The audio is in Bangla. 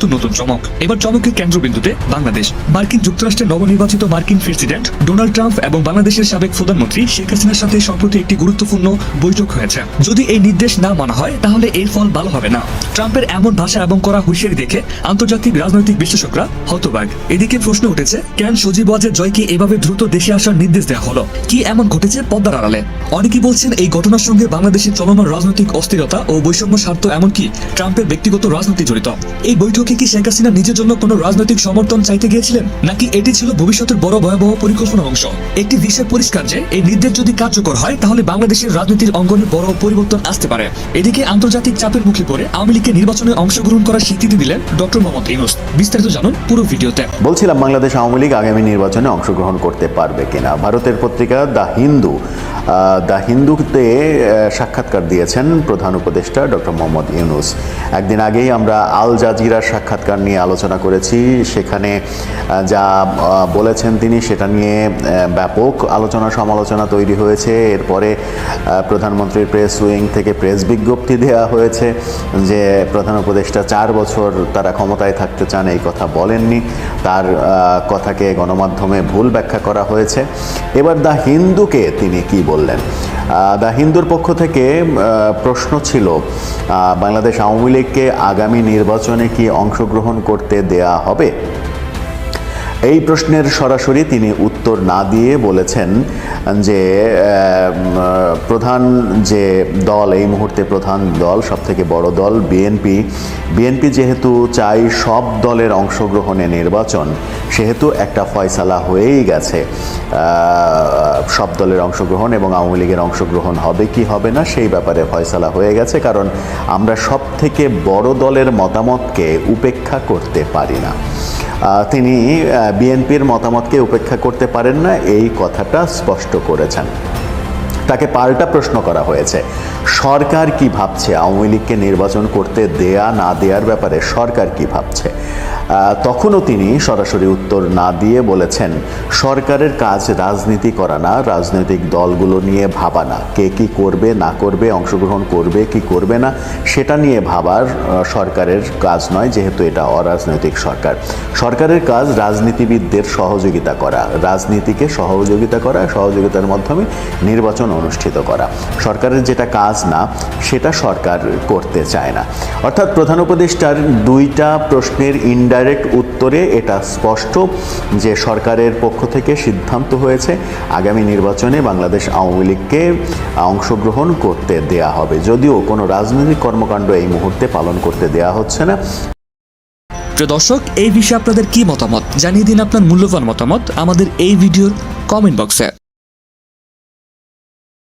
নতুন নতুন চমক। এবার চমকের কেন্দ্রবিন্দুতে বাংলাদেশ। মার্কিন যুক্তরাষ্ট্রের নবনির্বাচিত মার্কিন প্রেসিডেন্ট ডোনাল্ড ট্রাম্প এবং বাংলাদেশের সাবেক প্রধানমন্ত্রী শেখ হাসিনার সাথে সম্প্রতি একটি গুরুত্বপূর্ণ বৈঠক হয়েছে। যদি এই নির্দেশ না মানা হয়, তাহলে এর ফল ভালো হবে না। ট্রাম্পের এমন ভাষা এবং করা হুঁশিয়ারি দেখে আন্তর্জাতিক রাজনৈতিক বিশ্লেষকরা হতবাক। এদিকে প্রশ্ন উঠেছে, কেন সজীব ওয়াজেদ জয়কে এভাবে দ্রুত দেশে আসার নির্দেশ দেওয়া হলো? কি এমন ঘটেছে পদ্মার আড়ালে? অনেকেই বলছেন এই ঘটনার সঙ্গে বাংলাদেশের চলমান রাজনৈতিক অস্থিরতা ও বৈষম্য স্বার্থ এমনকি ট্রাম্পের ব্যক্তিগত রাজনীতি জড়িত। এই বৈঠকে কি শেখ হাসিনা নিজের জন্য কোনো রাজনৈতিক সমর্থন চাইতে গিয়েছিলেন? নাকি এটি ছিল ভবিষ্যতের বড় ভয়াবহ পরিকল্পনার অংশ? একটি বিষয় পরিষ্কার যে, এই নির্দেশ যদি কার্যকর হয়, তাহলে বাংলাদেশের রাজনীতির অঙ্গনে বড় পরিবর্তন আসতে পারে। এদিকে আন্তর্জাতিক চাপের মুখে পড়ে আওয়ামী লীগকে নির্বাচনে অংশগ্রহণ করার স্বীকৃতি দিলেন ডক্টর মোহাম্মদ ইউনুস। বিস্তারিত জানুন পুরো ভিডিওতে। বলছিলাম বাংলাদেশ আওয়ামী লীগ আগামী নির্বাচনে অংশগ্রহণ করতে পারবে কিনা। ভারতের পত্রিকা দ্য হিন্দু দ্য হিন্দুতে সাক্ষাৎকার দিয়েছেন প্রধান উপদেষ্টা ডক্টর মোহাম্মদ ইউনুস। একদিন আগেই আমরা আল জাজিরার সাক্ষাৎকার নিয়ে আলোচনা করেছি। সেখানে যা বলেছেন তিনি সেটা নিয়ে ব্যাপক আলোচনা সমালোচনা তৈরি হয়েছে। এরপরে প্রধানমন্ত্রীর প্রেস উইং থেকে প্রেস বিজ্ঞপ্তি দেওয়া হয়েছে যে, প্রধান উপদেষ্টা চার বছর তারা ক্ষমতায় থাকতে চান, এই কথা বলেননি। তার কথাকে গণমাধ্যমে ভুল ব্যাখ্যা করা হয়েছে। এবার দ্য হিন্দুকে তিনি কি বললেন? দ্য হিন্দুর পক্ষ থেকে প্রশ্ন ছিল বাংলাদেশ আওয়ামী লীগকে আগামী নির্বাচনে কি অংশগ্রহণ করতে দেয়া হবে। এই প্রশ্নের সরাসরি তিনি উত্তর না দিয়ে বলেছেন যে প্রধান যে দল, এই মুহূর্তে প্রধান দল সব থেকে বড় দল, বিএনপি। বিএনপি যেহেতু চাই সব দলের অংশগ্রহণে নির্বাচন সেহেতু একটা ফয়সালা হয়েই গেছে। সব দলের অংশগ্রহণ এবং আওয়ামী লীগের অংশগ্রহণ হবে কি হবে না সেই ব্যাপারে ফয়সালা হয়ে গেছে, কারণ আমরা সব থেকে বড় দলের মতামতকে উপেক্ষা করতে পারি না। তিনি বিএনপির মতামতকে উপেক্ষা করতে পারেন না, এই কথাটা স্পষ্ট করেছেন। তাকে পাল্টা প্রশ্ন করা হয়েছে। সরকার কি ভাবছে? আওয়ামী লীগকে নির্বাচন করতে দেয়া না দেওয়ার ব্যাপারে সরকার কি ভাবছে? তখনও তিনি সরাসরি উত্তর না দিয়ে বলেছেন, সরকারের কাজ রাজনীতি করা না, রাজনৈতিক দলগুলো নিয়ে ভাবা না। কে কি করবে, না করবে, অংশগ্রহণ করবে, কি করবে না, সেটা নিয়ে ভাবার সরকারের কাজ নয়, যেহেতু এটা অরাজনৈতিক সরকার। সরকারের কাজ রাজনীতিবিদদের সহযোগিতা করা, রাজনীতিকে সহযোগিতা করা, সহযোগিতার মাধ্যমে নির্বাচন অনুষ্ঠিত করা। সরকারের যেটা কাজ না, সেটা সরকার করতে চায় না। অর্থাৎ প্রধান উপদেষ্টার দুইটা প্রশ্নের ইনডাইরেক্ট উত্তরে এটা স্পষ্ট যে সরকারের পক্ষ থেকে সিদ্ধান্ত হয়েছে, আগামী নির্বাচনে বাংলাদেশ আওয়ামী লীগকে অংশগ্রহণ করতে দেয়া হবে। যদিও কোনো রাজনৈতিক কর্মকাণ্ড এই মুহূর্তে পালন করতে দেয়া হচ্ছে না। প্রিয় দর্শক, এই বিষয়ে আপনাদের কি মতামত? জানিয়ে দিন আপনার মূল্যবান মতামত আমাদের এই ভিডিওর কমেন্ট বক্সে